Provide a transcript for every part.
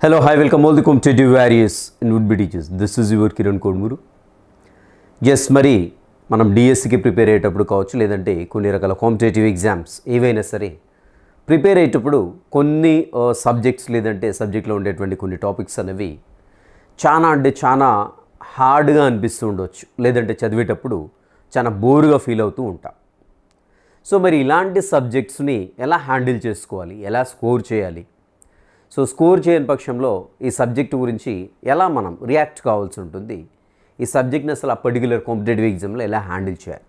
Hello, hi, welcome all the competitive various and would be teachers. This is your Kiran Kodmuru. Yes మరి మనం డిఎస్సికి prepare అయ్యేటప్పుడు కావచ్చు లేదంటే కొన్ని రకాల కాంపిటేటివ్ ఎగ్జామ్స్ ఏవైనా సరే ప్రిపేర్ అయ్యేటప్పుడు కొన్ని సబ్జెక్ట్స్ లేదంటే సబ్జెక్ట్లో ఉండేటువంటి కొన్ని టాపిక్స్ అనేవి చాలా అంటే చాలా హార్డ్గా అనిపిస్తూ ఉండవచ్చు లేదంటే చదివేటప్పుడు చాలా బోరుగా ఫీల్ అవుతూ ఉంటాం సో మరి ఇలాంటి సబ్జెక్ట్స్ని ఎలా హ్యాండిల్ చేసుకోవాలి ఎలా స్కోర్ చేయాలి సో స్కోర్ చేయని పక్షంలో ఈ సబ్జెక్ట్ గురించి ఎలా మనం రియాక్ట్ కావాల్సి ఉంటుంది? ఈ సబ్జెక్ట్ని అసలు ఆ పర్టికులర్ కాంపిటేటివ్ ఎగ్జామ్లో ఎలా హ్యాండిల్ చేయాలి?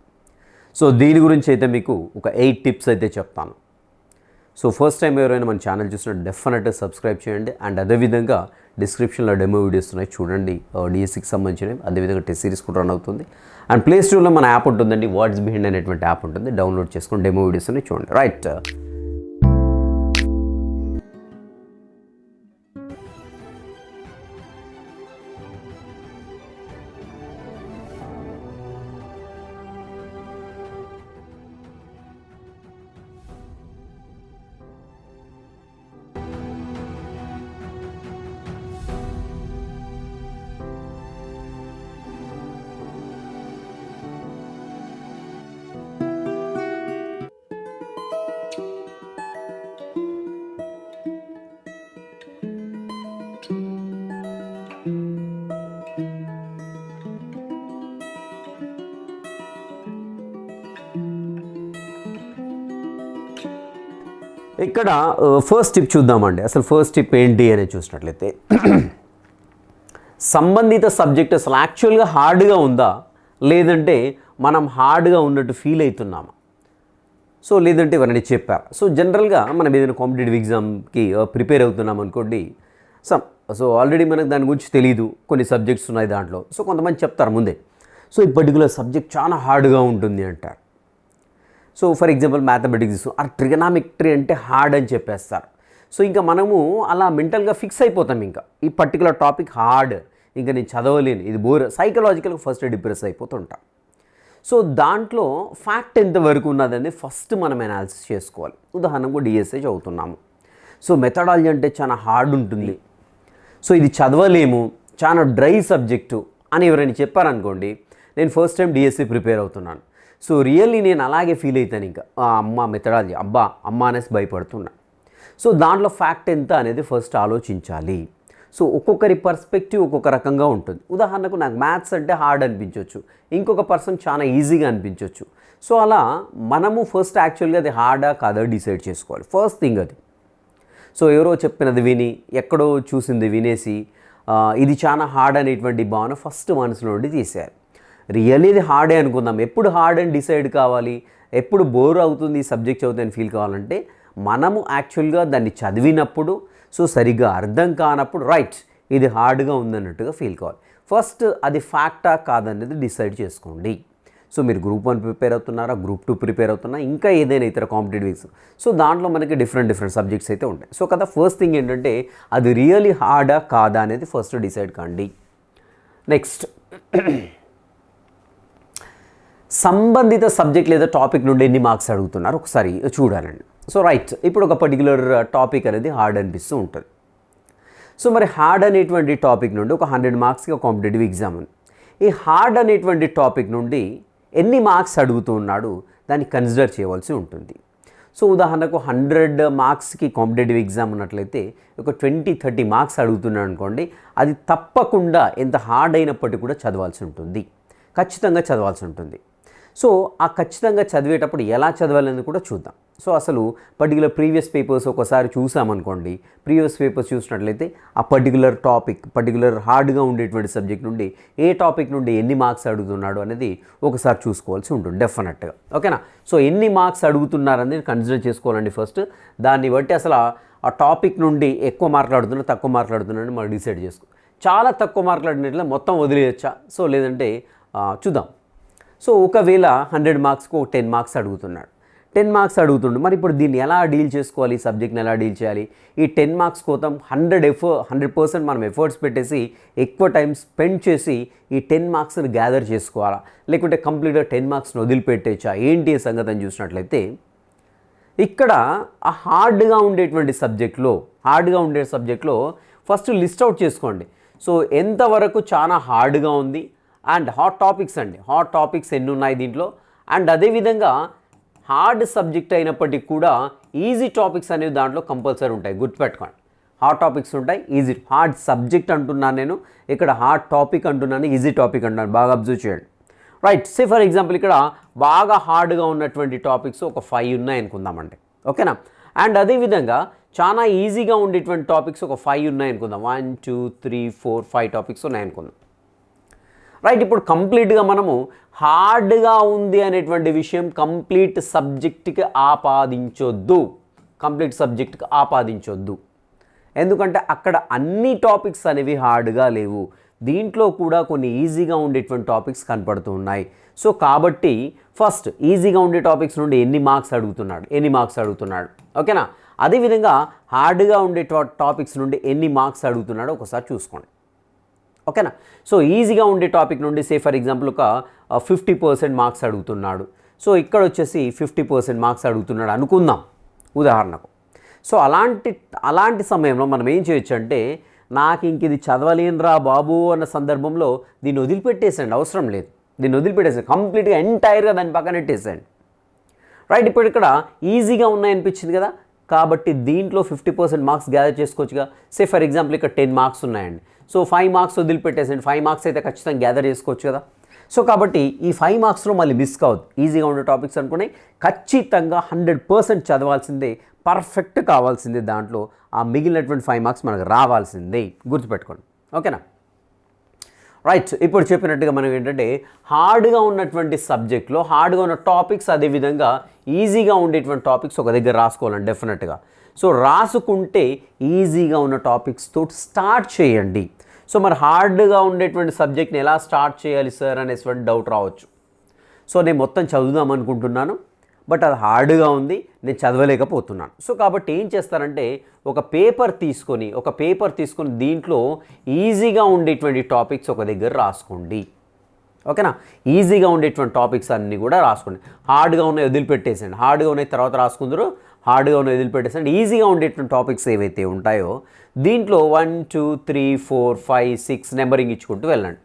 సో దీని గురించి అయితే మీకు ఒక ఎయిట్ టిప్స్ అయితే చెప్తాను. సో ఫస్ట్ టైం ఎవరైనా మన ఛానల్ చూసినట్టు డెఫినెట్గా సబ్స్క్రైబ్ చేయండి. అండ్ అదేవిధంగా డిస్క్రిప్షన్లో డెమో వీడియోస్ ఉన్నాయి చూడండి. డిఎస్సికి సంబంధించినవి. అదేవిధంగా టెస్ట్ సిరీస్ కూడా రన్ అవుతుంది. అండ్ ప్లే స్టోర్లో మన యాప్ ఉంటుందండి. వాట్స్ బిహైండ్ అనేటువంటి యాప్ ఉంటుంది. డౌన్లోడ్ చేసుకొని డెమో వీడియోస్ ఉన్నాయి చూడండి. రైట్. ఇక్కడ ఫస్ట్ టిప్ చూద్దామండి. అసలు ఫస్ట్ టిప్ ఏంటి అనేది చూసినట్లయితే సంబంధిత సబ్జెక్ట్ అసలు యాక్చువల్గా హార్డ్గా ఉందా? లేదంటే మనం హార్డ్గా ఉన్నట్టు ఫీల్ అవుతున్నామా? సో లేదంటే ఎవరైనా చెప్పారు? సో జనరల్గా మనం ఏదైనా కాంపిటేటివ్ ఎగ్జామ్కి ప్రిపేర్ అవుతున్నాం అనుకోండి సమ్ సో ఆల్రెడీ మనకు దాని గురించి తెలియదు కొన్ని సబ్జెక్ట్స్ ఉన్నాయి దాంట్లో. సో కొంతమంది చెప్తారు ముందే. సో ఈ పర్టికులర్ సబ్జెక్ట్ చాలా హార్డ్గా ఉంటుంది అంటారు. సో ఫర్ ఎగ్జాంపుల్ మ్యాథమెటిక్స్ ఆ ట్రిగనామిక్ట్రీ అంటే హార్డ్ అని చెప్పేస్తారు. సో ఇంకా మనము అలా మెంటల్గా ఫిక్స్ అయిపోతాం ఇంకా. ఈ పర్టికులర్ టాపిక్ హార్డ్ ఇంకా నేను చదవలేను ఇది బోర్ సైకలాజికల్గా ఫస్ట్ డిప్రెస్ అయిపోతుంటాం సో దాంట్లో ఫ్యాక్ట్ ఎంతవరకు ఉన్నదని ఫస్ట్ మనం అనాలిసిస్ చేసుకోవాలి. ఉదాహరణకు డిఎస్ఏ చదువుతున్నాము. సో మెథడాలజీ అంటే చాలా హార్డ్ ఉంటుంది. సో ఇది చదవలేము చాలా డ్రై సబ్జెక్టు అని ఎవరైనా చెప్పారనుకోండి నేను ఫస్ట్ టైం డిఎస్సి ప్రిపేర్ అవుతున్నాను. సో రియల్లీ నేను అలాగే ఫీల్ అవుతాను ఇంకా. అమ్మ మెథడాలజీ అబ్బా అమ్మ అనేసి భయపడుతున్నా. సో దాంట్లో ఫ్యాక్ట్ ఎంత అనేది ఫస్ట్ ఆలోచించాలి. సో ఒక్కొక్కరి పర్స్పెక్టివ్ ఒక్కొక్క రకంగా ఉంటుంది. ఉదాహరణకు నాకు మ్యాథ్స్ అంటే హార్డ్ అనిపించవచ్చు ఇంకొక పర్సన్ చాలా ఈజీగా అనిపించవచ్చు సో అలా మనము ఫస్ట్ యాక్చువల్గా అది హార్డా కాదా డిసైడ్ చేసుకోవాలి. ఫస్ట్ థింగ్ అది. సో ఎవరో చెప్పినది విని ఎక్కడో చూసింది వినేసి ఇది చాలా హార్డ్ అనేటువంటి భావన ఫస్ట్ మనసులో నుండి తీసేయాలి. రియల్లీ ఇది హార్డే అనుకుందాం. ఎప్పుడు హార్డ్ అని డిసైడ్ కావాలి? ఎప్పుడు బోర్ అవుతుంది ఈ సబ్జెక్ట్ చదివితే ఫీల్ కావాలంటే మనము యాక్చువల్గా దాన్ని చదివినప్పుడు సో సరిగ్గా అర్థం కానప్పుడు రైట్ ఇది హార్డ్గా ఉందన్నట్టుగా ఫీల్ కావాలి. ఫస్ట్ అది ఫ్యాక్టా కాదనేది డిసైడ్ చేసుకోండి. సో మీరు గ్రూప్ వన్ ప్రిపేర్ అవుతున్నారా? గ్రూప్ టూ ప్రిపేర్ అవుతున్నా? ఇంకా ఏదైనా ఇతర కాంపిటేటివ్స్ సో దాంట్లో మనకి డిఫరెంట్ డిఫరెంట్ సబ్జెక్ట్స్ అయితే ఉంటాయి. సో కదా ఫస్ట్ థింగ్ ఏంటంటే అది రియలీ హార్డా కాదా అనేది ఫస్ట్ డిసైడ్ కండి. నెక్స్ట్. సంబంధిత సబ్జెక్ట్ లేదా టాపిక్ నుండి ఎన్ని మార్క్స్ అడుగుతున్నారు? ఒకసారి చూడాలండి. So right. ఇప్పుడు ఒక పర్టికులర్ టాపిక్ అనేది హార్డ్ అనిపిస్తూ ఉంటుంది. సో మరి హార్డ్ అనేటువంటి టాపిక్ నుండి ఒక హండ్రెడ్ మార్క్స్కి ఒక కాంపిటేటివ్ ఎగ్జామ్ ఉంది. ఈ హార్డ్ అనేటువంటి టాపిక్ నుండి ఎన్ని మార్క్స్ అడుగుతూ ఉన్నాడు? దాన్ని కన్సిడర్ చేయవలసి ఉంటుంది. సో ఉదాహరణకు హండ్రెడ్ మార్క్స్కి కాంపిటేటివ్ ఎగ్జామ్ ఉన్నట్లయితే ఒక ట్వంటీ థర్టీ మార్క్స్ అడుగుతున్నాడు అనుకోండి అది తప్పకుండా ఎంత హార్డ్ అయినప్పటికీ కూడా చదవాల్సి ఉంటుంది. ఖచ్చితంగా చదవాల్సి ఉంటుంది. సో ఆ ఖచ్చితంగా చదివేటప్పుడు ఎలా చదవాలని కూడా చూద్దాం. సో అసలు పర్టికులర్ ప్రీవియస్ పేపర్స్ ఒకసారి చూసామనుకోండి ప్రీవియస్ పేపర్స్ చూసినట్లయితే ఆ పర్టికులర్ టాపిక్ పర్టికులర్ హార్డ్గా ఉండేటువంటి సబ్జెక్ట్ నుండి ఏ టాపిక్ నుండి ఎన్ని మార్క్స్ అడుగుతున్నాడు అనేది ఒకసారి చూసుకోవాల్సి ఉంటుంది డెఫినెట్గా. ఓకేనా? సో ఎన్ని మార్క్స్ అడుగుతున్నారనేది కన్సిడర్ చేసుకోవాలండి ఫస్ట్. దాన్ని బట్టి అసలు ఆ- టాపిక్ నుండి ఎక్కువ మాట్లాడుతున్నా తక్కువ మాట్లాడుతున్నాడని మనం డిసైడ్ చేసుకో. చాలా తక్కువ మాట్లాడినట్లే మొత్తం వదిలేయచ్చా? సో లేదంటే చూద్దాం. సో ఒకవేళ హండ్రెడ్ మార్క్స్కు టెన్ మార్క్స్ అడుగుతున్నాడు. టెన్ మార్క్స్ అడుగుతుండు. మరి ఇప్పుడు దీన్ని ఎలా డీల్ చేసుకోవాలి? ఈ సబ్జెక్ట్ని ఎలా డీల్ చేయాలి? ఈ టెన్ మార్క్స్ కోసం హండ్రెడ్ ఎఫో హండ్రెడ్ పర్సెంట్ మనం ఎఫర్ట్స్ పెట్టేసి ఎక్కువ టైం స్పెండ్ చేసి ఈ టెన్ మార్క్స్ని గ్యాదర్ చేసుకోవాలా? లేకుంటే కంప్లీట్గా టెన్ మార్క్స్ని వదిలిపెట్టేచ్చా ఏంటి సంగతి అని చూసినట్లయితే ఇక్కడ ఆ హార్డ్గా ఉండేటువంటి సబ్జెక్ట్లో హార్డ్గా ఉండే సబ్జెక్ట్లో ఫస్ట్ లిస్ట్ అవుట్ చేసుకోండి. సో ఎంతవరకు చాలా హార్డ్గా ఉంది? అండ్ హాట్ టాపిక్స్ అండి. హాట్ టాపిక్స్ ఎన్ని ఉన్నాయి దీంట్లో? అండ్ అదేవిధంగా హార్డ్ సబ్జెక్ట్ అయినప్పటికీ కూడా ఈజీ టాపిక్స్ అనేవి దాంట్లో కంపల్సరీ ఉంటాయి. గుర్తుపెట్టుకోండి. హార్డ్ టాపిక్స్ ఉంటాయి ఈజీ. హార్డ్ సబ్జెక్ట్ అంటున్నాను నేను. ఇక్కడ హార్డ్ టాపిక్ అంటున్నాను ఈజీ టాపిక్ అంటున్నాను. బాగా అబ్జర్వ్ చేయండి. రైట్. సే ఫర్ ఎగ్జాంపుల్ ఇక్కడ బాగా హార్డ్గా ఉన్నటువంటి టాపిక్స్ ఒక ఫైవ్ ఉన్నాయి అనుకుందామండి. ఓకేనా? అండ్ అదేవిధంగా చాలా ఈజీగా ఉండేటువంటి టాపిక్స్ ఒక ఫైవ్ ఉన్నాయి అనుకుందాం. One two three four five topics ఉన్నాయి అనుకుందాం. రైట్ ఇప్పుడు కంప్లీట్గా మనము హార్డ్గా ఉంది అనేటువంటి విషయం కంప్లీట్ సబ్జెక్ట్కి ఆపాదించొద్దు. కంప్లీట్ సబ్జెక్ట్కి ఆపాదించొద్దు. ఎందుకంటే అక్కడ అన్ని టాపిక్స్ అనేవి హార్డ్గా లేవు. దీంట్లో కూడా కొన్ని ఈజీగా ఉండేటువంటి టాపిక్స్ కనపడుతూ ఉన్నాయి. సో కాబట్టి ఫస్ట్ ఈజీగా ఉండే టాపిక్స్ నుండి ఎన్ని మార్క్స్ అడుగుతున్నాడు? ఎన్ని మార్క్స్ అడుగుతున్నాడు? ఓకేనా అదేవిధంగా హార్డ్గా ఉండే టాపిక్స్ నుండి ఎన్ని మార్క్స్ అడుగుతున్నాడో ఒకసారి చూసుకోండి. ఓకేనా? సో ఈజీగా ఉండే టాపిక్ నుండి సే ఫర్ ఎగ్జాంపుల్ ఒక ఫిఫ్టీ పర్సెంట్ మార్క్స్ అడుగుతున్నాడు. సో ఇక్కడ వచ్చేసి ఫిఫ్టీ పర్సెంట్ మార్క్స్ అడుగుతున్నాడు అనుకుందాం ఉదాహరణకు. సో అలాంటి అలాంటి సమయంలో మనం ఏం చేయొచ్చు అంటే నాకు ఇంక ఇది చదవలేనురా బాబు అన్న సందర్భంలో దీన్ని వదిలిపెట్టేసండి అవసరం లేదు. దీన్ని వదిలిపెట్టేసండి కంప్లీట్గా ఎంటైర్గా దాని పక్కన పెట్టేసండి రైట్ ఇప్పుడు ఇక్కడ ఈజీగా ఉన్నాయనిపించింది కదా కాబట్టి దీంట్లో ఫిఫ్టీ పర్సెంట్ మార్క్స్ గ్యాదర్ చేసుకోవచ్చుగా. సే ఫర్ ఎగ్జాంపుల్ ఇక్కడ టెన్ మార్క్స్ ఉన్నాయండి. సో ఫైవ్ మార్క్స్ వదిలిపెట్టేసండి ఫైవ్ మార్క్స్ అయితే ఖచ్చితంగా గ్యాదర్ చేసుకోవచ్చు కదా. సో కాబట్టి ఈ ఫైవ్ మార్క్స్లో మళ్ళీ మిస్ కావద్దు. ఈజీగా ఉండే టాపిక్స్ అనుకుని ఖచ్చితంగా హండ్రెడ్ పర్సెంట్ చదవాల్సిందే. పర్ఫెక్ట్ కావాల్సిందే దాంట్లో. ఆ మిగిలినటువంటి ఫైవ్ మార్క్స్ మనకు రావాల్సిందే. గుర్తుపెట్టుకోండి. ఓకేనా రైట్ ఇప్పుడు చెప్పినట్టుగా మనం ఏంటంటే హార్డ్గా ఉన్నటువంటి సబ్జెక్ట్లో హార్డ్గా ఉన్న టాపిక్స్ అదేవిధంగా ఈజీగా ఉండేటువంటి టాపిక్స్ ఒక దగ్గర రాసుకోవాలండి డెఫినెట్గా సో రాసుకుంటే ఈజీగా ఉన్న టాపిక్స్ స్టార్ట్ చేయండి. సో మరి హార్డ్గా ఉండేటువంటి సబ్జెక్ట్ని ఎలా స్టార్ట్ చేయాలి సార్ అనేటువంటి డౌట్ రావచ్చు. సో నేను మొత్తం చదువుదాం అనుకుంటున్నాను. బట్ అది హార్డ్గా ఉంది నేను చదవలేకపోతున్నాను. సో కాబట్టి ఏం చేస్తారంటే ఒక పేపర్ తీసుకొని ఒక పేపర్ తీసుకొని దీంట్లో ఈజీగా ఉండేటువంటి టాపిక్స్ ఒక దగ్గర రాసుకోండి. ఓకేనా? ఈజీగా ఉండేటువంటి టాపిక్స్ అన్నీ కూడా రాసుకోండి. హార్డ్గా ఉన్నాయి వదిలిపెట్టేసండి హార్డ్గా ఉన్నాయి తర్వాత రాసుకుందరు హార్డ్గా ఉన్న వదిలిపెట్టేసండి ఈజీగా ఉండేటువంటి టాపిక్స్ ఏవైతే ఉంటాయో దీంట్లో one two three four five six numbering ఇచ్చుకుంటూ వెళ్ళండి.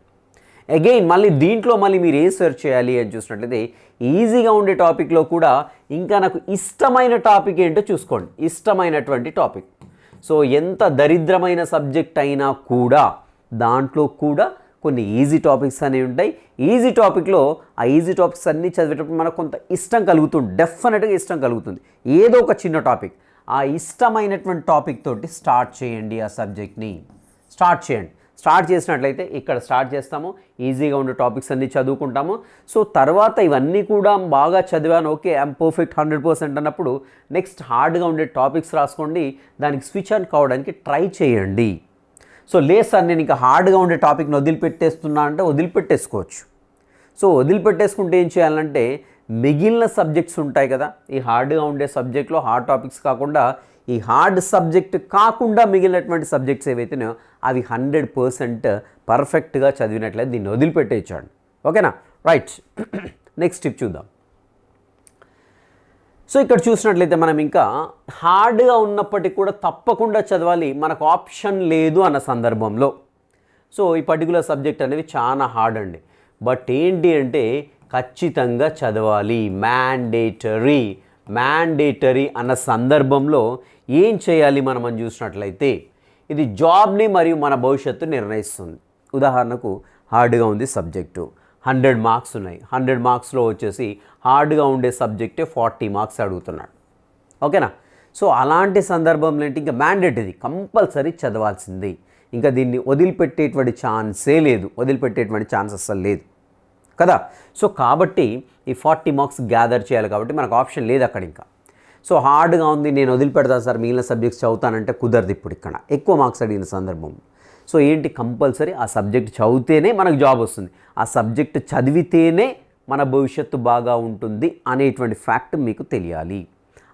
అగైన్ మళ్ళీ దీంట్లో మళ్ళీ మీరు ఏం సెర్చ్ చేయాలి అని చూసినట్లయితే ఈజీగా ఉండే టాపిక్లో కూడా ఇంకా నాకు ఇష్టమైన టాపిక్ ఏంటో చూసుకోండి. ఇష్టమైనటువంటి టాపిక్. సో ఎంత దరిద్రమైన సబ్జెక్ట్ అయినా కూడా దాంట్లో కూడా కొన్ని ఈజీ టాపిక్స్ అనేవి ఉంటాయి. ఈజీ టాపిక్లో ఆ ఈజీ టాపిక్స్ అన్నీ చదివేటప్పుడు మనకు కొంత ఇష్టం కలుగుతుంది. డెఫినెట్గా ఇష్టం కలుగుతుంది. ఏదో ఒక చిన్న టాపిక్ ఆ ఇష్టమైనటువంటి టాపిక్ తోటి స్టార్ట్ చేయండి ఆ సబ్జెక్ట్ని స్టార్ట్ చేయండి. స్టార్ట్ చేసినట్లయితే ఇక్కడ స్టార్ట్ చేస్తాము. ఈజీగా ఉండే టాపిక్స్ అన్నీ చదువుకుంటాము. సో తర్వాత ఇవన్నీ కూడా బాగా చదివాను. Okay I'm perfect hundred percent అన్నప్పుడు నెక్స్ట్ హార్డ్గా ఉండే టాపిక్స్ రాసుకోండి. దానికి స్విచ్ ఆన్ కావడానికి ట్రై చేయండి. సో లేదు సార్ నేను ఇంకా హార్డ్గా ఉండే టాపిక్ని వదిలిపెట్టేస్తున్నా అంటే వదిలిపెట్టేసుకోవచ్చు. సో వదిలిపెట్టేసుకుంటే ఏం చేయాలంటే మిగిలిన సబ్జెక్ట్స్ ఉంటాయి కదా ఈ హార్డ్గా ఉండే సబ్జెక్ట్లో హార్డ్ టాపిక్స్ కాకుండా ఈ హార్డ్ సబ్జెక్ట్ కాకుండా మిగిలినటువంటి సబ్జెక్ట్స్ ఏవైతేనో అవి హండ్రెడ్ పర్సెంట్ పర్ఫెక్ట్గా చదివినట్లయితే దీన్ని వదిలిపెట్టేయచ్చండి ఓకేనా? రైట్. నెక్స్ట్ టిప్ చూద్దాం. సో ఇక్కడ చూసినట్లయితే మనం ఇంకా హార్డ్గా ఉన్నప్పటికీ కూడా తప్పకుండా చదవాలి మనకు ఆప్షన్ లేదు అన్న సందర్భంలో. సో ఈ పర్టికులర్ సబ్జెక్ట్ అనేది చాలా హార్డ్ అండి. బట్ ఏంటి అంటే ఖచ్చితంగా చదవాలి మ్యాండేటరీ మ్యాండేటరీ అన్న సందర్భంలో ఏం చేయాలి మనం అని చూసినట్లయితే ఇది జాబ్ని మరియు మన భవిష్యత్తు నిర్ణయిస్తుంది. ఉదాహరణకు హార్డ్గా ఉంది సబ్జెక్టు. హండ్రెడ్ మార్క్స్ ఉన్నాయి. హండ్రెడ్ మార్క్స్లో వచ్చేసి హార్డ్గా ఉండే సబ్జెక్టే ఫార్టీ మార్క్స్ అడుగుతున్నాడు. ఓకేనా? సో అలాంటి సందర్భంలో ఏంటి? ఇంకా మ్యాండేట్ ఇది కంపల్సరీ చదవాల్సింది. ఇంకా దీన్ని వదిలిపెట్టేటువంటి ఛాన్సే లేదు. వదిలిపెట్టేటువంటి ఛాన్స్ అస్సలు లేదు. కదా? సో కాబట్టి ఈ ఫార్టీ మార్క్స్ గ్యాదర్ చేయాలి కాబట్టి మనకు ఆప్షన్ లేదు అక్కడ ఇంకా. సో హార్డ్గా ఉంది నేను వదిలిపెడతాను సార్ మిగిలిన సబ్జెక్ట్స్ చదువుతానంటే కుదరదు ఇప్పుడు ఇక్కడ. ఎక్కువ మార్క్స్ అడిగిన సందర్భం. సో ఏంటి కంపల్సరీ ఆ సబ్జెక్ట్ చదివితేనే మనకు జాబ్ వస్తుంది. ఆ సబ్జెక్ట్ చదివితేనే మన భవిష్యత్తు బాగా ఉంటుంది అనేటువంటి ఫ్యాక్ట్ మీకు తెలియాలి.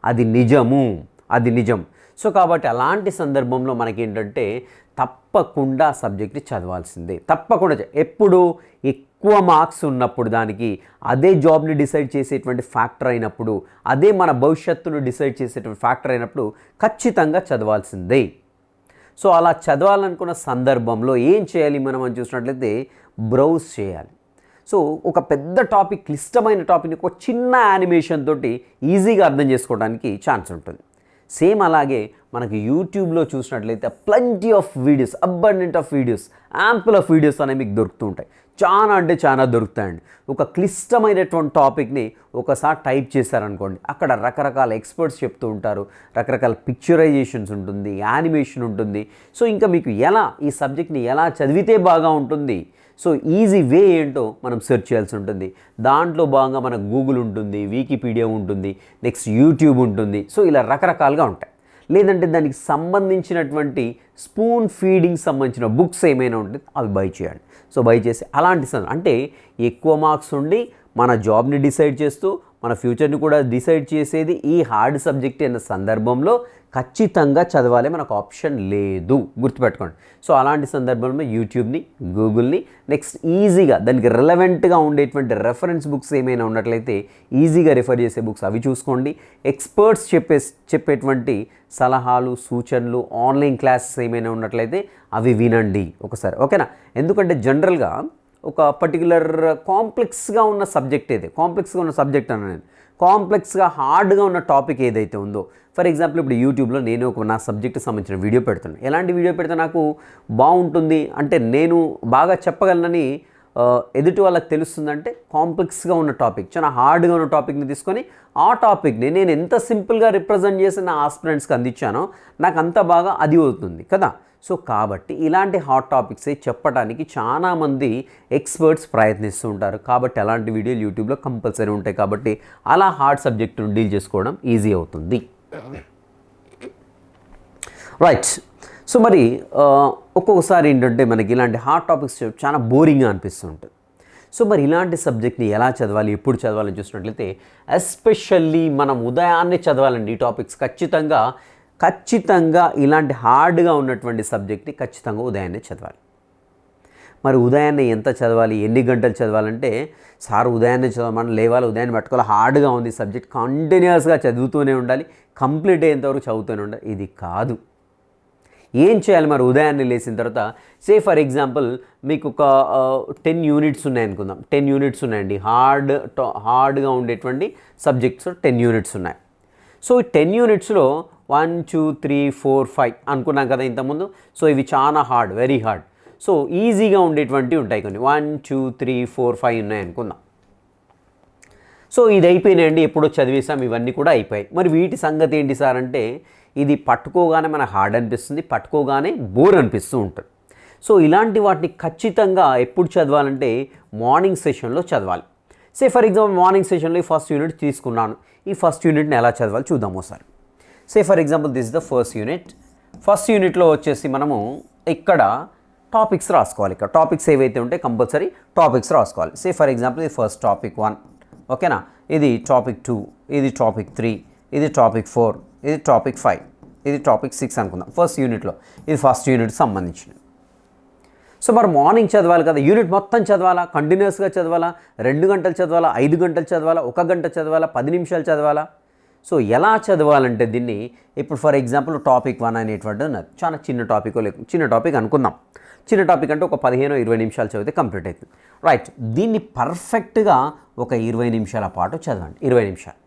అది నిజము అది నిజం. సో కాబట్టి అలాంటి సందర్భంలో మనకేంటంటే తప్పకుండా సబ్జెక్ట్ చదవాల్సిందే. తప్పకుండా ఎప్పుడు ఎక్కువ మార్క్స్ ఉన్నప్పుడు దానికి అదే జాబ్ని డిసైడ్ చేసేటువంటి ఫ్యాక్టర్ అయినప్పుడు అదే మన భవిష్యత్తును డిసైడ్ చేసేటువంటి ఫ్యాక్టర్ అయినప్పుడు ఖచ్చితంగా చదవాల్సిందే. సో అలా చదవాలనుకున్న సందర్భంలో ఏం చేయాలి మనం అని చూసినట్లయితే బ్రౌజ్ చేయాలి. సో ఒక పెద్ద టాపిక్ క్లిష్టమైన టాపిక్ని ఒక చిన్న యానిమేషన్ తోటి ఈజీగా అర్థం చేసుకోవడానికి ఛాన్స్ ఉంటుంది. సేమ్ అలాగే మనకి యూట్యూబ్లో చూసినట్లయితే plenty of videos abundant of videos ample of videos అనేవి మీకు దొరుకుతూ ఉంటాయి. చాలా అంటే చాలా దొరుకుతాయండి. ఒక క్లిష్టమైనటువంటి టాపిక్ని ఒకసారి టైప్ చేశారనుకోండి అక్కడ రకరకాల ఎక్స్పర్ట్స్ చెప్తూ ఉంటారు రకరకాల పిక్చరైజేషన్స్ ఉంటుంది యానిమేషన్ ఉంటుంది. సో ఇంకా మీకు ఎలా ఈ సబ్జెక్ట్ని ఎలా చదివితే బాగా ఉంటుంది? సో ఈజీ వే ఏంటో మనం సెర్చ్ చేయాల్సి ఉంటుంది. దాంట్లో భాగంగా మనకు గూగుల్ ఉంటుంది వికీపీడియా ఉంటుంది నెక్స్ట్ యూట్యూబ్ ఉంటుంది. సో ఇలా రకరకాలుగా ఉంటాయి. లేదంటే దానికి సంబంధించినటువంటి స్పూన్ ఫీడింగ్ సంబంధించిన బుక్స్ ఏమైనా ఉంటే అవి బై చేయండి. సో బై చేసి అలాంటి అంటే ఎక్కువ మార్క్స్ ఉండి మన జాబ్ని డిసైడ్ చేస్తూ మన ఫ్యూచర్ని కూడా డిసైడ్ చేసేది ఈ హార్డ్ సబ్జెక్ట్ అన్న సందర్భంలో ఖచ్చితంగా చదవాలి మనకు ఆప్షన్ లేదు. గుర్తుపెట్టుకోండి. సో అలాంటి సందర్భంలో యూట్యూబ్ని గూగుల్ని నెక్స్ట్ ఈజీగా దానికి రిలవెంట్గా ఉండేటువంటి రెఫరెన్స్ బుక్స్ ఏమైనా ఉన్నట్లయితే ఈజీగా రిఫర్ చేసే బుక్స్ అవి చూసుకోండి. ఎక్స్పర్ట్స్ చెప్పే చెప్పేటువంటి సలహాలు సూచనలు ఆన్లైన్ క్లాసెస్ ఏమైనా ఉన్నట్లయితే అవి వినండి ఒకసారి. ఓకేనా? ఎందుకంటే జనరల్గా ఒక పర్టికులర్ కాంప్లెక్స్గా ఉన్న సబ్జెక్ట్ ఏది? కాంప్లెక్స్గా ఉన్న సబ్జెక్ట్ అని నేను. కాంప్లెక్స్గా హార్డ్గా ఉన్న టాపిక్ ఏదైతే ఉందో ఫర్ ఎగ్జాంపుల్ ఇప్పుడు యూట్యూబ్లో నేను ఒక నా సబ్జెక్ట్కి సంబంధించిన వీడియో పెడుతున్నాను ఎలాంటి వీడియో పెడితే నాకు బాగుంటుంది అంటే నేను బాగా చెప్పగలనని ఎదుటి వాళ్ళకి తెలుస్తుందంటే కాంప్లెక్స్గా ఉన్న టాపిక్ చాలా హార్డ్గా ఉన్న టాపిక్ని తీసుకొని ఆ టాపిక్ని నేను ఎంత సింపుల్గా రిప్రజెంట్ చేసి నా ఆస్పిరెంట్స్కి అందించానో నాకు అంత బాగా అది అవుతుంది కదా? సో కాబట్టి ఇలాంటి హాట్ టాపిక్సే చెప్పడానికి చాలామంది ఎక్స్పర్ట్స్ ప్రయత్నిస్తూ ఉంటారు. కాబట్టి అలాంటి వీడియోలు యూట్యూబ్లో కంపల్సరీ ఉంటాయి కాబట్టి అలా హార్డ్ సబ్జెక్టును డీల్ చేసుకోవడం ఈజీ అవుతుంది. రైట్ సో మరి ఒక్కొక్కసారి ఏంటంటే మనకి ఇలాంటి హాట్ టాపిక్స్ చాలా బోరింగ్గా అనిపిస్తూ ఉంటుంది. సో మరి ఇలాంటి సబ్జెక్ట్ని ఎలా చదవాలి ఎప్పుడు చదవాలని చూసినట్లయితే ఎస్పెషల్లీ మనం ఉదయాన్నే చదవాలండి ఈ టాపిక్స్ ఖచ్చితంగా ఖచ్చితంగా ఇలాంటి హార్డ్గా ఉన్నటువంటి సబ్జెక్ట్ని ఖచ్చితంగా ఉదయాన్నే చదవాలి. మరి ఉదయాన్నే ఎంత చదవాలి ఎన్ని గంటలు చదవాలంటే సార్ ఉదయాన్నే చదవమని లేవాలి ఉదయాన్నే పట్టుకోవాలి. హార్డ్గా ఉంది సబ్జెక్ట్ కంటిన్యూస్గా చదువుతూనే ఉండాలి కంప్లీట్ అయ్యేంతవరకు చదువుతూనే ఉండాలి. ఇది కాదు. ఏం చేయాలి మరి ఉదయాన్నే లేచిన తర్వాత? సే ఫర్ ఎగ్జాంపుల్ మీకు ఒక టెన్ యూనిట్స్ ఉన్నాయనుకుందాం టెన్ యూనిట్స్ ఉన్నాయండి. హార్డ్ హార్డ్గా ఉండేటువంటి సబ్జెక్ట్స్ టెన్ యూనిట్స్ ఉన్నాయి. సో ఈ ten యూనిట్స్లో one two three four five అనుకున్నాం కదా ఇంతకుముందు? సో ఇవి చాలా హార్డ్ వెరీ హార్డ్ సో ఈజీగా ఉండేటువంటివి ఉంటాయి కొన్ని. One two three four five ఉన్నాయి అనుకుందాం. సో ఇది అయిపోయినాయండి. ఎప్పుడో చదివేసాం ఇవన్నీ కూడా అయిపోయాయి. మరి వీటి సంగతి ఏంటి సార్ అంటే ఇది పట్టుకోగానే మన హార్డ్ అనిపిస్తుంది పట్టుకోగానే బోర్ అనిపిస్తూ ఉంటుంది. సో ఇలాంటి వాటిని ఖచ్చితంగా ఎప్పుడు చదవాలంటే మార్నింగ్ సెషన్లో చదవాలి. సే ఫర్ ఎగ్జాంపుల్ మార్నింగ్ సెషన్లో ఈ ఫస్ట్ యూనిట్ తీసుకున్నాను. ఈ ఫస్ట్ యూనిట్ని ఎలా చదవాలి చూద్దాం ఒకసారి. Say for example this is the first unit. First యూనిట్లో వచ్చేసి మనము ఇక్కడ టాపిక్స్ రాసుకోవాలి. ఇక్కడ టాపిక్స్ ఏవైతే ఉంటే కంపల్సరీ టాపిక్స్ రాసుకోవాలి. సే ఫర్ ఎగ్జాంపుల్ ఇది ఫస్ట్ టాపిక్ వన్. ఓకేనా? ఇది టాపిక్ టూ ఇది టాపిక్ త్రీ ఇది టాపిక్ ఫోర్. ఇది టాపిక్ ఫైవ్. ఇది టాపిక్ సిక్స్ అనుకుందాం. ఫస్ట్ యూనిట్లో. ఇది ఫస్ట్ యూనిట్ సంబంధించినది. సో మరి మార్నింగ్ చదవాలి కదా. యూనిట్ మొత్తం చదవాలా? కంటిన్యూస్గా చదవాలా? రెండు గంటలు చదవాలా? ఐదు గంటలు చదవాలా? ఒక గంట చదవాలా? పది నిమిషాలు చదవాలా? సో ఎలా చదవాలంటే దీన్ని ఇప్పుడు ఫర్ ఎగ్జాంపుల్ టాపిక్ వన్ అనేటువంటి ఉన్నది. చాలా చిన్న టాపిక్ చిన్న టాపిక్ అనుకుందాం. చిన్న టాపిక్ అంటే ఒక పదిహేను ఇరవై నిమిషాలు చదివితే కంప్లీట్ అవుతుంది. రైట్. దీన్ని పర్ఫెక్ట్గా ఒక ఇరవై నిమిషాల పాటు చదవండి. ఇరవై నిమిషాలు.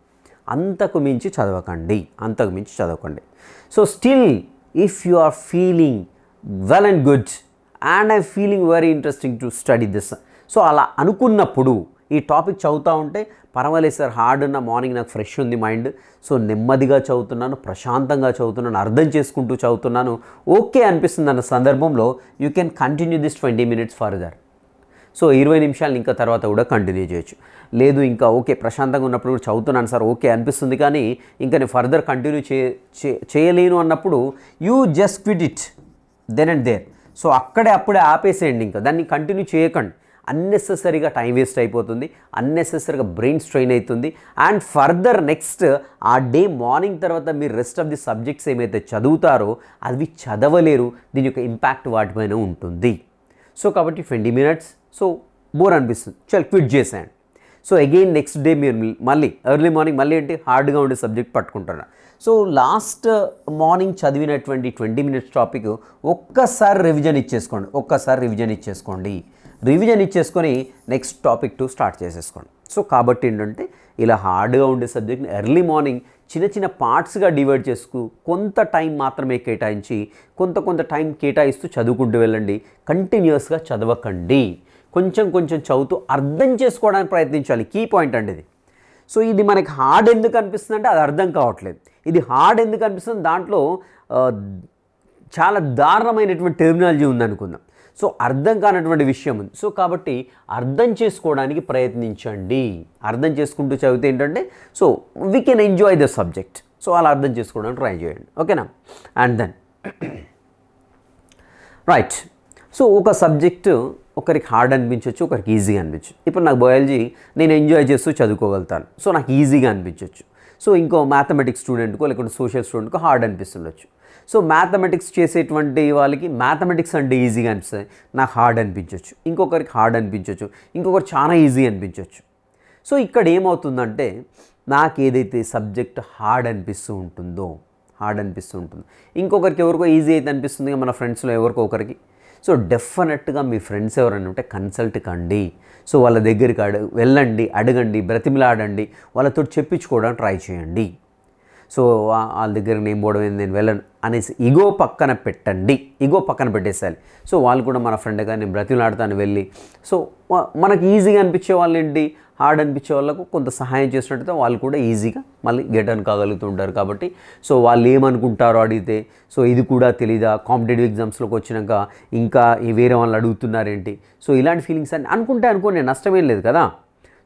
అంతకు మించి చదవకండి అంతకు మించి చదవకండి. So still if you are feeling well and good and I feeling very interesting to study this so అలా అనుకున్నప్పుడు ఈ టాపిక్ చదువుతూ ఉంటే పర్వాలేదు సార్ హార్డ్ ఉన్న మార్నింగ్ నాకు ఫ్రెష్ ఉంది మైండ్ సో నెమ్మదిగా చదువుతున్నాను ప్రశాంతంగా చదువుతున్నాను అర్థం చేసుకుంటూ చదువుతున్నాను ఓకే అనిపిస్తుంది అన్న సందర్భంలో you can continue this twenty minutes further so ఇరవై నిమిషాలు ఇంకా తర్వాత కూడా కంటిన్యూ చేయొచ్చు. లేదు ఇంకా ఓకే ప్రశాంతంగా ఉన్నప్పుడు కూడా చదువుతున్నాను సార్ ఓకే అనిపిస్తుంది కానీ ఇంకా నేను ఫర్దర్ కంటిన్యూ చే చే- చేయలేను అన్నప్పుడు you just quit it then and there. So అక్కడే అప్పుడే ఆపేసేయండి ఇంకా దాన్ని కంటిన్యూ చేయకండి. అన్నెసెసరీగా టైం వేస్ట్ అయిపోతుంది అన్నెసెసరీగా బ్రెయిన్ స్ట్రెయిన్ అవుతుంది. అండ్ ఫర్దర్ నెక్స్ట్ ఆ డే మార్నింగ్ తర్వాత మీరు రెస్ట్ ఆఫ్ ది సబ్జెక్ట్స్ ఏమైతే చదువుతారో అవి చదవలేరు దీని యొక్క ఇంపాక్ట్ వాటిపైన ఉంటుంది. సో కాబట్టి ట్వంటీ మినిట్స్ సో బోర్ అనిపిస్తుంది. చాలా క్విట్ చేసేయండి. సో అగైన్ నెక్స్ట్ డే మీరు మళ్ళీ ఎర్లీ మార్నింగ్ మళ్ళీ ఏంటి? హార్డ్గా ఉండే సబ్జెక్ట్ పట్టుకుంటున్నా సో లాస్ట్ మార్నింగ్ చదివినటువంటి ట్వంటీ మినిట్స్ టాపిక్ ఒక్కసారి రివిజన్ ఇచ్చేసుకోండి. ఒక్కసారి రివిజన్ ఇచ్చేసుకోండి. రివిజన్ ఇచ్చేసుకొని నెక్స్ట్ టాపిక్ టు స్టార్ట్ చేసేసుకోండి. సో కాబట్టి ఏంటంటే ఇలా హార్డ్గా ఉండే సబ్జెక్ట్ని ఎర్లీ మార్నింగ్ చిన్న చిన్న పార్ట్స్గా డివైడ్ చేసుకు కొంత టైం మాత్రమే కేటాయించి కొంత కొంత టైం కేటాయిస్తూ చదువుకుంటూ వెళ్ళండి. కంటిన్యూస్గా చదవకండి. కొంచెం కొంచెం చదువుతూ అర్థం చేసుకోవడానికి ప్రయత్నించాలి. కీ పాయింట్ అండి ఇది. సో ఇది మనకి హార్డ్ ఎందుకు అనిపిస్తుంది అంటే అది అర్థం కావట్లేదు. ఇది హార్డ్ ఎందుకు అనిపిస్తుంది? దాంట్లో చాలా దారుణమైనటువంటి టెర్మినాలజీ ఉందనుకుందాం. సో అర్థం కానటువంటి విషయం ఉంది. సో కాబట్టి అర్థం చేసుకోవడానికి ప్రయత్నించండి. అర్థం చేసుకుంటూ చదివితే ఏంటంటే so we can enjoy the subject so అలా అర్థం చేసుకోవడానికి ట్రై చేయండి. ఓకేనా అండ్ దెన్ రైట్ సో ఒక సబ్జెక్టు ఒకరికి హార్డ్ అనిపించవచ్చు ఒకరికి ఈజీగా అనిపించచ్చు. ఇప్పుడు నాకు బయాలజీ నేను ఎంజాయ్ చేస్తూ చదువుకోగలుగుతాను. సో నాకు ఈజీగా అనిపించవచ్చు సో ఇంకో మ్యాథమెటిక్స్ స్టూడెంట్కో లేకుంటే సోషల్ స్టూడెంట్కో హార్డ్ అనిపిస్తుండొచ్చు. సో మ్యాథమెటిక్స్ చేసేటువంటి వాళ్ళకి మ్యాథమెటిక్స్ అంటే ఈజీగా అనిపిస్తుంది. నాకు హార్డ్ అనిపించవచ్చు ఇంకొకరికి హార్డ్ అనిపించవచ్చు ఇంకొకరు చాలా ఈజీ అనిపించవచ్చు సో ఇక్కడ ఏమవుతుందంటే నాకు ఏదైతే సబ్జెక్ట్ హార్డ్ అనిపిస్తూ ఉంటుందో హార్డ్ అనిపిస్తూ ఉంటుంది. ఇంకొకరికి ఎవరికో ఈజీ అయితే అనిపిస్తుంది మన ఫ్రెండ్స్లో ఎవరికో ఒకరికి. సో డెఫినెట్గా మీ ఫ్రెండ్స్ ఎవరైనా ఉంటే కన్సల్ట్ కండి. సో వాళ్ళ దగ్గరికి అడు వెళ్ళండి అడగండి బ్రతిమిలాడండి వాళ్ళతో చెప్పించుకోవడానికి ట్రై చేయండి. సో వాళ్ళ దగ్గర నేను పోవడం ఏంది, నేను వెళ్ళను అనేసి ఇగో పక్కన పెట్టండి. ఇగో పక్కన పెట్టేసేయాలి. సో వాళ్ళు కూడా మన ఫ్రెండ్గా నేను బ్రతిమలాడతాను వెళ్ళి. సో మనకు ఈజీగా అనిపించే వాళ్ళు ఏంటి హార్డ్ అనిపించే వాళ్ళకు కొంత సహాయం చేసినట్టయితే వాళ్ళు కూడా ఈజీగా మళ్ళీ గెట్ అని కాగలుగుతుంటారు కాబట్టి సో వాళ్ళు ఏమనుకుంటారో అడిగితే సో ఇది కూడా తెలీదా కాంపిటేటివ్ ఎగ్జామ్స్లోకి వచ్చినాక ఇంకా వేరే వాళ్ళు అడుగుతున్నారేంటి? సో ఇలాంటి ఫీలింగ్స్ అని అనుకుంటే అనుకోండి నష్టమేం లేదు కదా?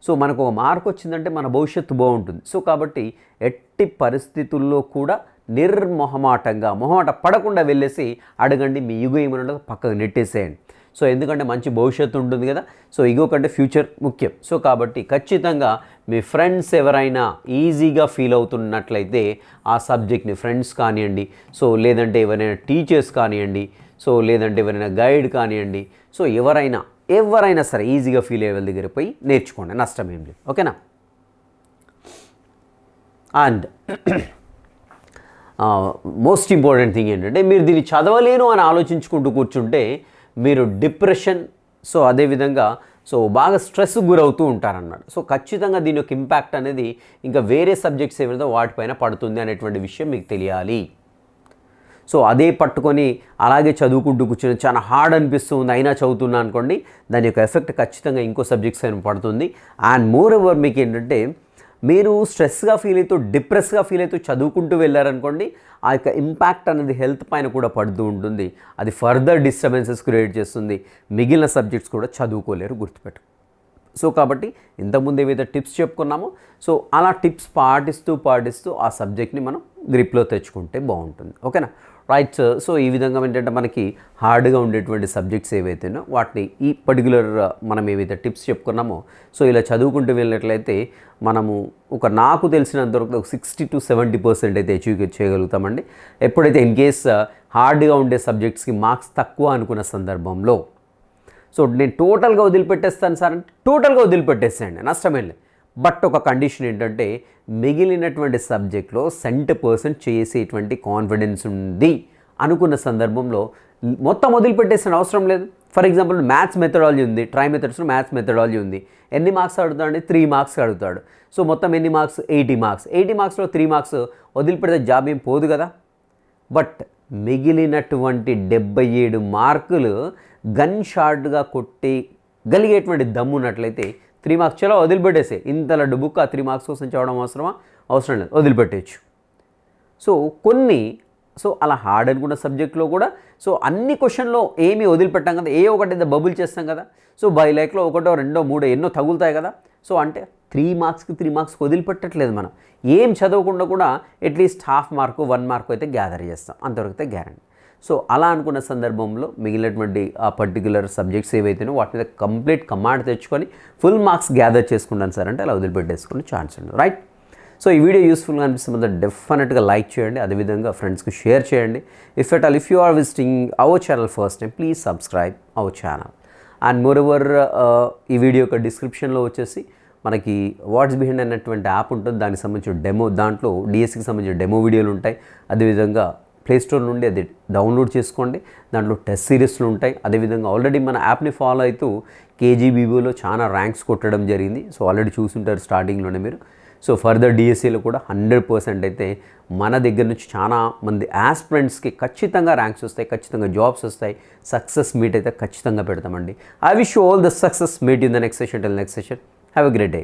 సో మనకు ఒక మార్క్ వచ్చిందంటే మన భవిష్యత్తు బాగుంటుంది. సో కాబట్టి ఎట్టి పరిస్థితుల్లో కూడా నిర్మొహమాటంగా మొహమాట పడకుండా వెళ్ళేసి అడగండి మీ యుగ ఏమన్నా పక్కకు నెట్టేసేయండి. సో ఎందుకంటే మంచి భవిష్యత్తు ఉంటుంది కదా. సో ఇగో కంటే ఫ్యూచర్ ముఖ్యం. సో కాబట్టి ఖచ్చితంగా మీ ఫ్రెండ్స్ ఎవరైనా ఈజీగా ఫీల్ అవుతున్నట్లయితే ఆ సబ్జెక్ట్ని ఫ్రెండ్స్ కానివ్వండి సో లేదంటే ఎవరైనా టీచర్స్ కానివ్వండి సో లేదంటే ఎవరైనా గైడ్ కానివ్వండి సో ఎవరైనా ఎవరైనా సరే ఈజీగా ఫీల్ అయ్యే వాళ్ళ దగ్గర పోయి నేర్చుకోండి. నష్టం ఏం లేదు. ఓకేనా అండ్ మోస్ట్ ఇంపార్టెంట్ థింగ్ ఏంటంటే మీరు దీన్ని చదవలేను అని ఆలోచించుకుంటూ కూర్చుంటే మీరు డిప్రెషన్ సో అదేవిధంగా సో బాగా స్ట్రెస్ గురవుతూ ఉంటారన్నాడు. సో ఖచ్చితంగా దీని యొక్క ఇంపాక్ట్ అనేది ఇంకా వేరే సబ్జెక్ట్స్ ఏమైనా వాటిపైన పడుతుంది అనేటువంటి విషయం మీకు తెలియాలి. సో అదే పట్టుకొని అలాగే చదువుకుంటూ కూర్చొని చాలా హార్డ్ అనిపిస్తుంది అయినా చదువుతున్నా అనుకోండి దాని యొక్క ఎఫెక్ట్ ఖచ్చితంగా ఇంకో సబ్జెక్ట్స్ అయినా పడుతుంది. అండ్ మోర్ ఓవర్ మీకు ఏంటంటే మీరు స్ట్రెస్గా ఫీల్ అవుతూ డిప్రెస్గా ఫీల్ అవుతూ చదువుకుంటూ వెళ్ళారనుకోండి ఆ యొక్క ఇంపాక్ట్ అనేది హెల్త్ పైన కూడా పడుతూ ఉంటుంది. అది ఫర్దర్ డిస్టర్బెన్సెస్ క్రియేట్ చేస్తుంది. మిగిలిన సబ్జెక్ట్స్ కూడా చదువుకోలేరు గుర్తుపెట్టు సో కాబట్టి ఇంతకుముందు ఏవైతే టిప్స్ చెప్పుకున్నామో సో అలా టిప్స్ పాటిస్తూ పాటిస్తూ ఆ సబ్జెక్ట్ని మనం గ్రిప్లో తెచ్చుకుంటే బాగుంటుంది. ఓకేనా? రైట్ సో ఈ విధంగా ఏంటంటే మనకి హార్డ్గా ఉండేటువంటి సబ్జెక్ట్స్ ఏవైతేనో వాటిని ఈ పర్టికులర్ uh, మనం ఏవైతే టిప్స్ చెప్పుకున్నామో సో ఇలా చదువుకుంటూ వెళ్ళినట్లయితే మనము ఒక నాకు తెలిసినంత వరకు ఒక సిక్స్టీ టు సెవెంటీ పర్సెంట్ అయితే అచీవ్ చేయగలుగుతామండి. ఎప్పుడైతే ఇన్ కేస్ uh, హార్డ్గా ఉండే సబ్జెక్ట్స్కి మార్క్స్ తక్కువ అనుకున్న సందర్భంలో. సో నేను టోటల్గా వదిలిపెట్టేస్తాను సార్ అంటే టోటల్గా వదిలిపెట్టేసేయండి. నష్టమే లేదు. బట్ ఒక కండిషన్ ఏంటంటే మిగిలినటువంటి సబ్జెక్ట్లో సెంట్ పర్సెంట్ చేసేటువంటి కాన్ఫిడెన్స్ ఉంది అనుకున్న సందర్భంలో మొత్తం వదిలిపెట్టేసిన అవసరం లేదు. ఫర్ ఎగ్జాంపుల్ మ్యాథ్స్ మెథడాలజీ ఉంది ట్రై మెథడ్స్లో మ్యాథ్స్ మెథడాలజీ ఉంది. ఎన్ని మార్క్స్ అడుగుతాడు త్రీ మార్క్స్ అడుగుతాడు. సో మొత్తం ఎన్ని మార్క్స్? Eighty marks. ఎయిటీ మార్క్స్లో త్రీ మార్క్స్ వదిలిపెడితే జాబ్ ఏం పోదు కదా. బట్ మిగిలినటువంటి డెబ్బై ఏడు మార్కులు గన్ షాట్గా కొట్టి గలిగేటువంటి దమ్మున్నట్లయితే త్రీ మార్క్స్ చాలా వదిలిపెట్టేసే. ఇంతలా బుక్ ఆ త్రీ మార్క్స్ కోసం చదవడం అవసరమా? అవసరం లేదు. వదిలిపెట్టేయచ్చు. సో కొన్ని సో అలా హార్డ్ అనుకున్న సబ్జెక్ట్లో కూడా సో అన్ని క్వశ్చన్లో ఏమీ వదిలిపెట్టాం కదా. ఏ ఒకటి ఇంత బబుల్ చేస్తాం కదా. సో బై లైక్లో ఒకటో రెండో మూడో ఎన్నో తగులుతాయి కదా. సో అంటే త్రీ మార్క్స్కి త్రీ మార్క్స్ వదిలిపెట్టట్లేదు మనం. ఏం చదవకుండా కూడా at least half mark one mark అయితే గ్యాదర్ చేస్తాం. అంతవరకు అయితే గ్యారంటీ సో అలా అనుకున్న సందర్భంలో మిగిలినటువంటి ఆ పర్టికులర్ సబ్జెక్ట్స్ ఏవైతేనో వాటి మీద కంప్లీట్ కమాండ్ తెచ్చుకొని ఫుల్ మార్క్స్ గ్యాదర్ చేసుకుంటాను సార్ అంటే అలా వదిలిపెట్టేసుకునే ఛాన్స్ ఉంది రైట్ సో ఈ వీడియో యూస్ఫుల్గా అనిపిస్తుంది డెఫినెట్గా లైక్ చేయండి అదేవిధంగా ఫ్రెండ్స్కి షేర్ చేయండి. If at all if you are visiting our channel first time please subscribe our channel and more over ఈ వీడియో యొక్క డిస్క్రిప్షన్లో వచ్చేసి మనకి వాట్స్ బిహైండ్ అన్నటువంటి యాప్ ఉంటుంది. దానికి సంబంధించిన డెమో దాంట్లో డిఎస్సికి సంబంధించిన డెమో వీడియోలు ఉంటాయి. అదేవిధంగా ప్లేస్టోర్ నుండి అది డౌన్లోడ్ చేసుకోండి. దాంట్లో టెస్ట్ సిరీస్లు ఉంటాయి. అదేవిధంగా ఆల్రెడీ మన యాప్ని ఫాలో అవుతూ కేజీబీబీలో చాలా ర్యాంక్స్ కొట్టడం జరిగింది. సో ఆల్రెడీ చూసుంటారు స్టార్టింగ్లోనే మీరు. సో ఫర్దర్ డిఎస్సీలో కూడా హండ్రెడ్ పర్సెంట్ అయితే మన దగ్గర నుంచి చాలా మంది ఆస్పిరెంట్స్కి ఖచ్చితంగా ర్యాంక్స్ వస్తాయి ఖచ్చితంగా జాబ్స్ వస్తాయి. సక్సెస్ మీట్ అయితే ఖచ్చితంగా పెడతామండి. I wish all the success meet in the next session till next session have a great day